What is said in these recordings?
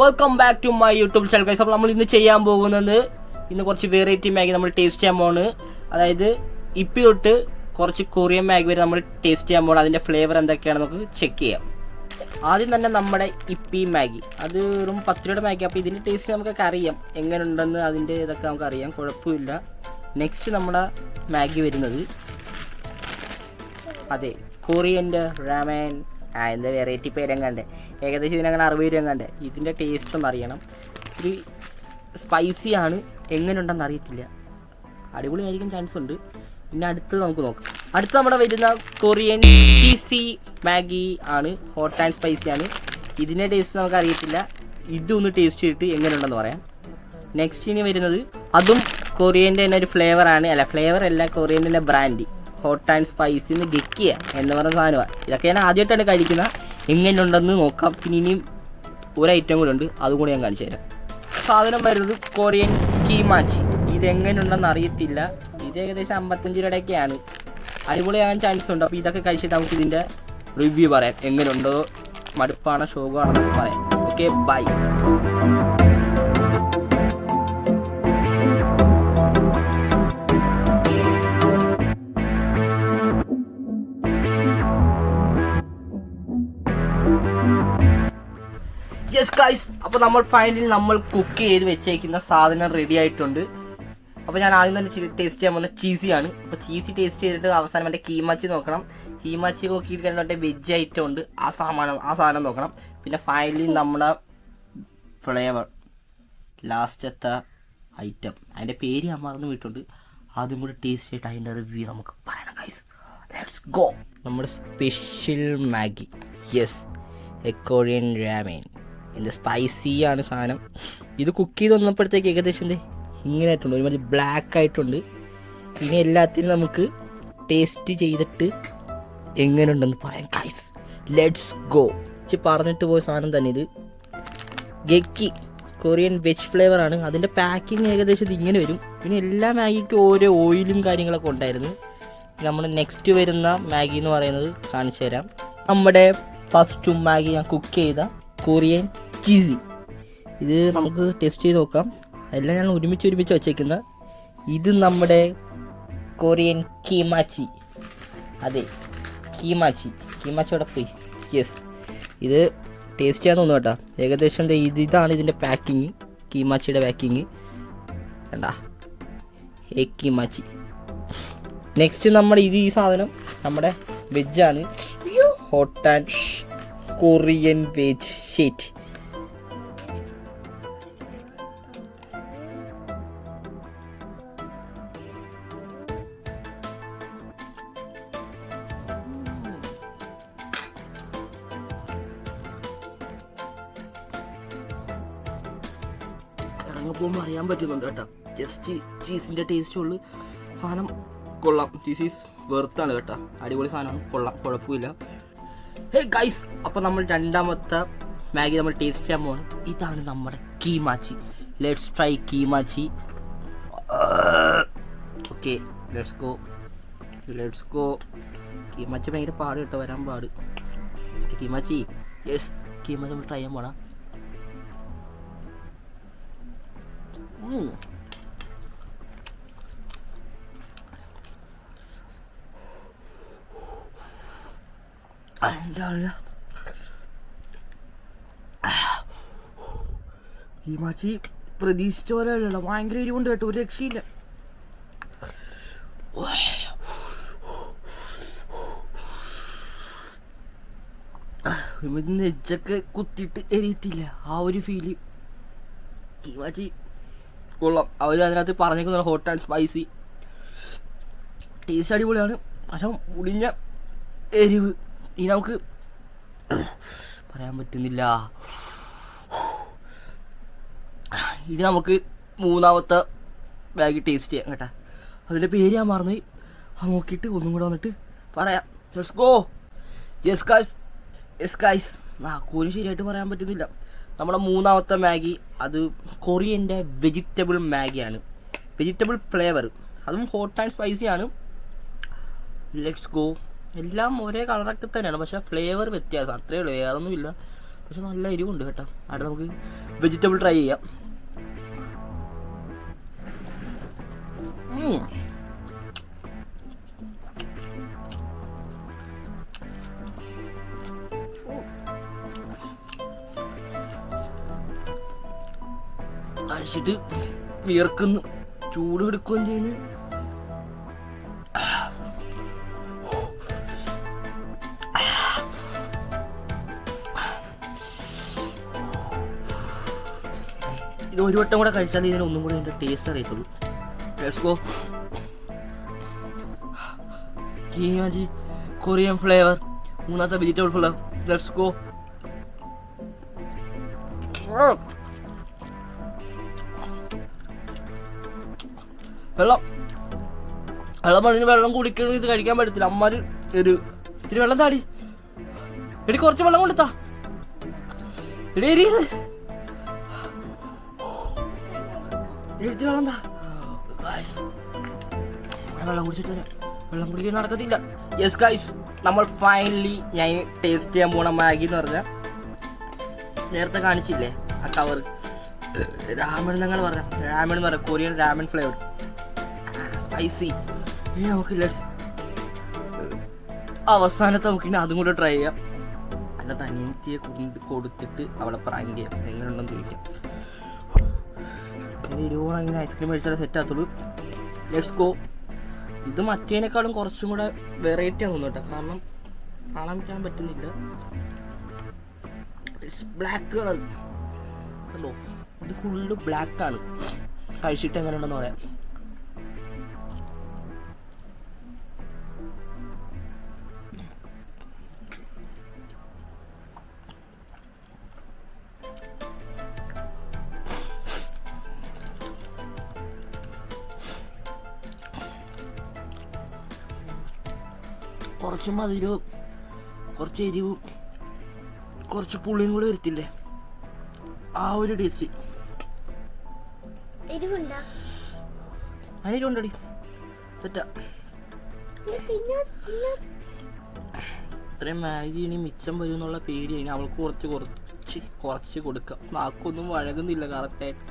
Welcome back to my YouTube channel guys അപ്പോൾ നമ്മൾ ഇന്ന് ചെയ്യാൻ പോകുന്നത് ഇന്ന് കുറച്ച് വെറൈറ്റി മാഗി നമ്മൾ ടേസ്റ്റ് ചെയ്യാൻ പോണ് അതായത് ഇപ്പി തൊട്ട് കുറച്ച് കൊറിയൻ മാഗി വരെ നമ്മൾ ടേസ്റ്റ് ചെയ്യാൻ പോകണം അതിന്റെ ഫ്ലേവർ എന്തൊക്കെയാണ് നമുക്ക് ചെക്ക് ചെയ്യാം. ആദ്യം തന്നെ നമ്മുടെ ഇപ്പി മാഗി. അത് വെറും പത്ത് രൂപയുടെ മാഗി. അപ്പോൾ ഇതിന്റെ ടേസ്റ്റ് നമുക്കൊക്കെ അറിയാം. എങ്ങനെ ഉണ്ടെന്ന് അതിന്റെ ഇതൊക്കെ നമുക്ക് അറിയാം. കുഴപ്പമില്ല. നെക്സ്റ്റ് നമ്മുടെ മാഗി വരുന്നത്. അതെ. കൊറിയന്റെ റാമൻ ആ എന്താ വെറൈറ്റി പേരെങ്ങാണ്ട് ഏകദേശം ഇതിനങ്ങനെ അറുപത് രൂപ എങ്ങാണ്ട്. ഇതിന്റെ ടേസ്റ്റ് ഒന്ന് അറിയണം. ഒരു സ്പൈസിയാണ് എങ്ങനെയുണ്ടെന്ന് അറിയത്തില്ല. അടിപൊളിയായിരിക്കും ചാൻസ് ഉണ്ട്. പിന്നെ അടുത്തത് നമുക്ക് നോക്കാം. അടുത്ത് നമ്മുടെ വരുന്ന കൊറിയൻ ചീസി മാഗി ആണ്. ഹോട്ട് ആൻഡ് സ്പൈസി ആണ്. ഇതിന്റെ ടേസ്റ്റ് നമുക്ക് അറിയത്തില്ല. ഇതൊന്ന് ടേസ്റ്റ് ചെയ്തിട്ട് എങ്ങനെയുണ്ടെന്ന് പറയാം. നെക്സ്റ്റ് ഇനി വരുന്നത് അതും കൊറിയന്റെ തന്നെ ഒരു ഫ്ലേവർ ആണ്. അല്ല ഫ്ലേവർ അല്ല കൊറിയന്റെ തന്നെ ബ്രാൻഡ് ഹോട്ട് ആൻഡ് സ്പൈസി എന്ന് ഗക്കിയ എന്ന് പറയുന്ന സാധനമാണ് ഇതൊക്കെ ഞാൻ ആദ്യമായിട്ടാണ് കഴിക്കുന്നത്. എങ്ങനെയുണ്ടെന്ന് നോക്കാം. പിന്നെ ഇനിയും ഒരു ഐറ്റം കൂടെ ഉണ്ട്. അതും കൂടി ഞാൻ കാണിച്ചു തരാം. സാധനം വരുന്നത് കൊറിയൻ കീമാച്ചി ഇതെങ്ങനെയുണ്ടെന്ന് അറിയത്തില്ല. ഇത് ഏകദേശം അമ്പത്തഞ്ച് രൂപയുടെയൊക്കെയാണ്. അടിപൊളിയാകാൻ ചാൻസ് ഉണ്ട്. അപ്പോൾ ഇതൊക്കെ കഴിച്ചിട്ട് നമുക്ക് ഇതിന്റെ റിവ്യൂ പറയാം. എങ്ങനെയുണ്ടോ? മടുപ്പാണോ? ശോകമാണെന്നൊക്കെ പറയാം. ഓക്കെ ബൈ യെസ് ഗൈസ് അപ്പോൾ നമ്മൾ ഫൈനലി നമ്മൾ കുക്ക് ചെയ്ത് വെച്ചേക്കുന്ന സാധനം റെഡി ആയിട്ടുണ്ട്. അപ്പോൾ ഞാൻ ആദ്യം തന്നെ ടേസ്റ്റ് ചെയ്യാൻ പോകുന്ന ചീസിയാണ് അപ്പോൾ ചീസി ടേസ്റ്റ് ചെയ്തിട്ട് അവസാനം എന്റെ കീമാച്ചി നോക്കണം. കീമാച്ചി നോക്കിയിട്ട് കഴിഞ്ഞിട്ട് വെജ് ഐറ്റം ഉണ്ട്. ആ സാധനം ആ സാധനം നോക്കണം. പിന്നെ ഫൈനലി നമ്മുടെ ഫ്ലേവർ ലാസ്റ്റത്തെ ഐറ്റം അതിന്റെ പേര് ഞാൻ മറന്നു വിട്ടുണ്ട് ആദ്യം കൂടി ടേസ്റ്റ് ചെയ്തിട്ട് അതിന്റെ റിവ്യൂ നമുക്ക് പറയണം ഗൈസ് ലെറ്റ്സ് ഗോ നമ്മുടെ special Maggi yes a Korean ramen എന്റെ സ്പൈസി ആണ് സാധനം. ഇത് കുക്ക് ചെയ്ത് വന്നപ്പോഴത്തേക്ക് ഏകദേശം എന്തേ? ഇങ്ങനെ ആയിട്ടുണ്ട് ഒരുമാതിരി ബ്ലാക്ക് ആയിട്ടുണ്ട്. ഇനി എല്ലാത്തിനും നമുക്ക് ടേസ്റ്റ് ചെയ്തിട്ട് എങ്ങനെയുണ്ടെന്ന് പറയാം കൈസ് ലെറ്റ്സ് ഗോ ഇച്ചി പറഞ്ഞിട്ട് പോയ സാധനം തന്നെ ഇത്. ഗക്കി കൊറിയൻ വെജ് ഫ്ലേവർ ആണ്. അതിന്റെ പാക്കിങ് ഏകദേശം ഇത് ഇങ്ങനെ വരും. പിന്നെ എല്ലാ മാഗിക്കും ഓരോ ഓയിലും കാര്യങ്ങളൊക്കെ ഉണ്ടായിരുന്നു. നമ്മൾ നെക്സ്റ്റ് വരുന്ന മാഗി എന്ന് പറയുന്നത് കാണിച്ചു തരാം നമ്മുടെ ഫസ്റ്റ് മാഗി ഞാൻ കുക്ക് ചെയ്ത കൊറിയൻ ചീസി ഇത് നമുക്ക് ടെസ്റ്റ് ചെയ്ത് നോക്കാം. എല്ലാം ഞാൻ ഒരുമിച്ച് ഒരുമിച്ച് വച്ചേക്കുന്ന ഇത് നമ്മുടെ കൊറിയൻ കീമാച്ചി അതെ കീമാച്ചി കീമാച്ചി അവിടെ പോയി. യെസ് ഇത് ടേസ്റ്റ് ചെയ്യാൻ തോന്നുന്നു കേട്ടോ. ഏകദേശം ഇത് ഇതാണ് ഇതിന്റെ പാക്കിങ് കീമാച്ചിയുടെ പാക്കിങ് വേണ്ട ഏ കീമാച്ചി നെക്സ്റ്റ് നമ്മുടെ ഇത് ഈ സാധനം നമ്മുടെ വെജാണ് hot and Korean veg sheet ഇറങ്ങിപ്പോകുമ്പോൾ അറിയാൻ പറ്റുന്നുണ്ട് കേട്ടോ. ജസ്റ്റ് ചീസിന്റെ ടേസ്റ്റ് ഉള്ളു. സാധനം കൊള്ളാം. ചീസ് ഈസ് വെറുത്താണ് കേട്ടോ. അടിപൊളി സാധനമാണ്. കൊള്ളാം. കുഴപ്പമില്ല. ഹേ ഗൈസ് അപ്പോൾ നമ്മൾ രണ്ടാമത്തെ മാഗി നമ്മൾ ടേസ്റ്റ് ചെയ്യാൻ പോകണം ഇതാണ് നമ്മുടെ kimchi. Let's try kimchi. Okay let's go let's go kimchi ഭയങ്കര പാട് കേട്ടോ. വരാൻ പാട്. കീമാച്ചി. യെസ് കീമാച്ചി നമ്മൾ ട്രൈ ചെയ്യാൻ പോണം Mm. ഈ മാച്ചി പ്രതീക്ഷിച്ച പോലെ അല്ലല്ലോ. ഭയങ്കര എരിവുണ്ട് കേട്ടോ. ഒരു രക്ഷയില്ല. നെജ്ജൊക്കെ കുത്തിയിട്ട് എരിയത്തില്ല ആ ഒരു ഫീൽ ഈ മാച്ചി കൊള്ളാം. അവർ അതിനകത്ത് പറഞ്ഞേക്കുന്ന ഹോട്ട് ആൻഡ് സ്പൈസി ടേസ്റ്റ് അടിപൊളിയാണ്. പക്ഷെ മുടിഞ്ഞ എരിവ്. ഇനി നമുക്ക് പറയാൻ പറ്റുന്നില്ല. ഇത് നമുക്ക് മൂന്നാമത്തെ ബാഗ് ടേസ്റ്റ് ചെയ്യാം കേട്ടാ. അതിന്റെ പേര് ഞാൻ മറന്നുപോയി അത് നോക്കിയിട്ട് ഒന്നും കൂടെ വന്നിട്ട് പറയാം. Let's go yes guys yes guys നാക്കൂന് ശരിയായിട്ട് പറയാൻ പറ്റുന്നില്ല. നമ്മുടെ മൂന്നാമത്തെ മാഗി അത് കൊറിയന്റെ വെജിറ്റബിൾ മാഗിയാണ്. Vegetable flavour. അതും ഹോട്ട് ആൻഡ് സ്പൈസി ആണ്. ലെറ്റ്സ് ഗോ എല്ലാം ഒരേ കളറൊക്കെ തന്നെയാണ്. പക്ഷേ ഫ്ലേവർ വ്യത്യാസം. അത്രയേ ഉള്ളൂ. വേറൊന്നുമില്ല പക്ഷെ നല്ല എരിവുണ്ട് കേട്ടോ. അവിടെ നമുക്ക് വെജിറ്റബിൾ ട്രൈ ചെയ്യാം. ഉം. കഴിച്ചിട്ട് വിയർക്കുന്നു. ചൂട് എടുക്കുകയും ചെയ്യുന്നു. ഇത് ഒരു വട്ടം കൂടെ കഴിച്ചാൽ ഇതിന് ഒന്നും കൂടി എന്റെ ടേസ്റ്റ് അറിയത്തുള്ളൂ. ലെറ്റ്സ് ഗോ കൊറിയൻ ഫ്ലേവർ മൂന്നാമത്തെ വെജിറ്റബിൾ ഫ്ലേവർ ലെറ്റ്സ് ഗോ വെള്ളം. വെള്ളം പണിന് വെള്ളം കുടിക്കണമെങ്കിൽ ഇത് കഴിക്കാൻ പറ്റത്തില്ല. അമ്മമാര് ഒരു ഇത്തിരി വെള്ളം താടി. എടി കുറച്ച് വെള്ളം കൊടുത്താ. എടി എരി എഴുതി വെള്ളം താ. വെള്ളം കുടിച്ചിട്ട് വെള്ളം കുടിക്കാൻ നടക്കത്തില്ല. യെസ് ഗൈസ് നമ്മൾ ഫൈനലി ഞാൻ ടേസ്റ്റ് ചെയ്യാൻ പോണ മാഗി എന്ന് പറഞ്ഞ നേരത്തെ കാണിച്ചില്ലേ? ആ കവർ രാമൻ എന്നങ്ങനെ പറഞ്ഞ രാമൻ എന്ന് പറയാം കൊറിയൻ രാമൻ ഫ്ലേവർ സ്പൈസി നമുക്ക് ലെറ്റ്സ് അവസാനത്തെ നമുക്ക് അതും കൂടെ ട്രൈ ചെയ്യാം. എന്നിട്ട് അനിയത്തിയെ കൊണ്ട് കൊടുത്തിട്ട് അവളെ പ്രാങ്ക് ചെയ്യാം. എങ്ങനെയുണ്ടെന്ന് ചോദിക്കാം. ഇരുപത് ഇങ്ങനെ ഐസ്ക്രീം മേടിച്ചാലേ സെറ്റ് ആകത്തുള്ളൂ. ലെറ്റ്സ് ഗോ ഇത് മറ്റേനേക്കാളും കുറച്ചും കൂടെ വെറൈറ്റി തോന്നുന്നു കേട്ടോ. കാരണം പറ്റാൻ പറ്റുന്നില്ല. ബ്ലാക്ക് കളർ ഹലോ ഇത് ഫുള്ള് ബ്ലാക്ക് ആണ്. കഴിച്ചിട്ട് എങ്ങനെയുണ്ടെന്ന് പറയാം. കുറച്ച് മധുരവും കുറച്ച് എരിവും കുറച്ച് പുളിയും കൂടെ വരുത്തില്ലേ? ആ ഒരു ടേസ്റ്റ് സെറ്റാ തിന്നാ ഇത്രയും മാഗി ഇനി മിച്ചം വരും എന്നുള്ള പേടി ഇനി അവൾക്ക് കുറച്ച് കുറച്ച് കുറച്ച് കൊടുക്കാം. നാക്കൊന്നും വഴകുന്നില്ല കറക്റ്റായിട്ട്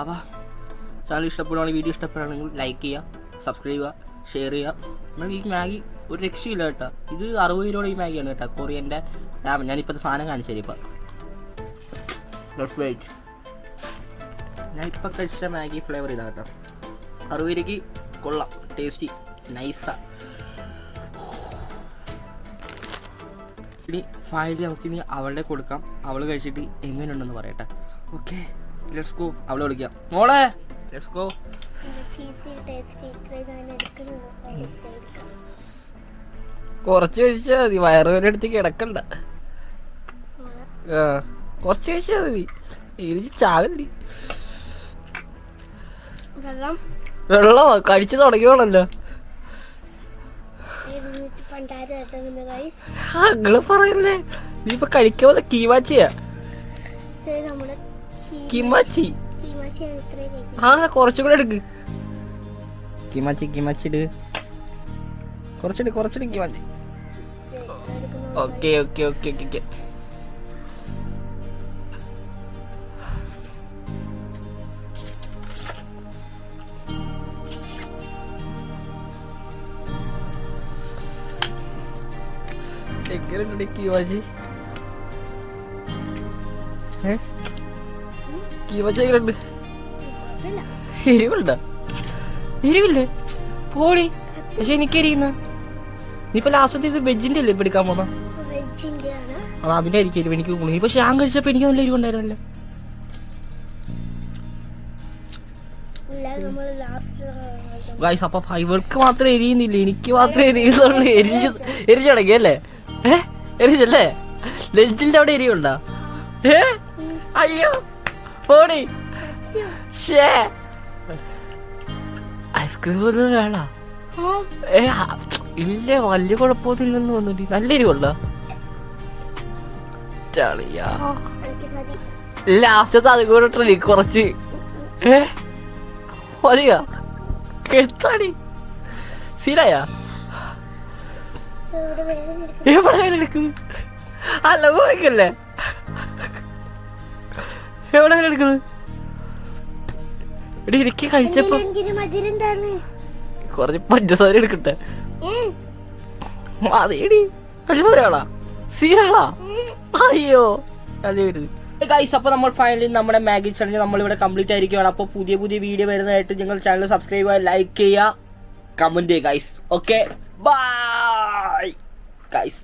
അപ്പാ ചാനൽ ഇഷ്ടപ്പെടുവാണെങ്കിൽ വീഡിയോ ഇഷ്ടപ്പെടുകയാണെങ്കിൽ ലൈക്ക് ചെയ്യുക സബ്സ്ക്രൈബ് ചെയ്യുക. ഷെയർ ചെയ്യുക നമ്മൾ ഈ മാഗി ഒരു രക്ഷയില്ല കേട്ടോ. ഇത് അറുപത് രൂപയുടെ ഈ മാഗിയാണ് കേട്ടോ കൊറിയന്റെ രാമൻ ഞാനിപ്പോൾ ഇത് സാധനം കാണിച്ചു തരും ഇപ്പം. വെയിറ്റ് ഞാൻ ഇപ്പം കഴിച്ച മാഗി ഫ്ലേവർ ഇതാണ് കേട്ടോ. അറുപത് രൂപയ്ക്ക് കൊള്ളാം. ടേസ്റ്റി നൈസാ ഇനി ഫൈനലി നമുക്ക് ഇനി അവളുടെ കൊടുക്കാം. അവൾ കഴിച്ചിട്ട് എങ്ങനെയുണ്ടെന്ന് പറയട്ടെ ഓക്കെ ലെറ്റ്സ് ഗോ അവളെ വിളിക്കാം. മോളെ ലെറ്റ്സ് ഗോ ചീസി ടേസ്റ്റ് ഇത്രയും ഞാൻ എടുക്കുന്നത് കുറച്ച് കഴിച്ചാൽ മതി. വയറുവേന എടുത്ത് കിടക്കണ്ട. കുറച്ച് കഴിച്ചാൽ മതി. എനിക്ക് ചാകണ്ടി വെള്ളം? വെള്ളമോ കഴിച്ചു തുടങ്ങിയോളല്ലോ അങ്ങൾ പറയല്ലേ. നീ ഇപ്പൊ കഴിക്കാതെ കീമാച്ചിയാ? കിമാച്ചി. ആ കുറച്ചും കൂടെ എടുക്ക്. കിമാച്ചി കിമച്ചിട്. ഇട് കുറച്ചിട്ട് kimchi. Okay okay okay okay okay. എങ്ങനെയുണ്ട് കിവാജി ഏ? കീവാജി എങ്ങനെയുണ്ട്? എരിവുണ്ടോ? എരിവില്ലേ പോളി പക്ഷെ എനിക്ക് എരിയുന്ന നീ ഇപ്പൊ ലാസ്റ്റത്തെ ഇത് വെജിന്റെ അല്ലേ ഇപ്പൊ എടുക്കാൻ പോന്ന? അത് അതിന്റെ ആയിരിക്കും എരിവ് എനിക്ക് തോന്നുന്നു ഇപ്പൊ ഞാൻ കഴിച്ചപ്പോ എനിക്ക് നല്ല എരിവുണ്ടായിരുന്നല്ലോ. ഗൈസ് അപ്പൊ ഫൈവർക്ക് മാത്രം എരിയുന്നില്ല. എനിക്ക് മാത്രം എരിയുന്നുള്ളൂ. എരിഞ്ഞ് എരിഞ്ഞു തുടങ്ങി അല്ലേ? ഏ? എരിഞ്ഞല്ലേ? ലെഞ്ചിന്റെ അവിടെ എരിവുണ്ടോ? ഏ? അയ്യോ. പോണി ഷേ ഐസ്ക്രീം ഒന്നും ഏ ഇല്ല വലിയ കുഴപ്പമൊന്നുമില്ലെന്ന് തോന്നുന്നു നല്ല മതി. ലാസ്റ്റത്തെ അത് കൂടെ കുറച്ച്. ഏ? മതിയാ? കെത്താടി സീനായ എവിടെ എടുക്കുന്നു അല്ല പോയിക്കല്ലേ? എവിടെ വേദന എടുക്കുന്നു എടി എനിക്ക് കഴിച്ചപ്പോ കുറച്ച് പഞ്ചസാര എടുക്കട്ടെ? അതേടി പഞ്ചസാരയാളാ സീരാളാ അയ്യോ. അതേ വരുന്നത് ഗൈസ് അപ്പോൾ നമ്മൾ ഫൈനലി നമ്മുടെ മാഗി ചലഞ്ച് നമ്മളിവിടെ കംപ്ലീറ്റ് ആയിരിക്കുകയാണ്. അപ്പോൾ പുതിയ പുതിയ വീഡിയോ വരുന്നതായിട്ട് നിങ്ങൾ ചാനൽ സബ്സ്ക്രൈബ് ചെയ്യുക ലൈക്ക് ചെയ്യുക കമന്റ് ചെയ്യുക ഗൈസ് ഓക്കെ ബൈ ഗൈസ്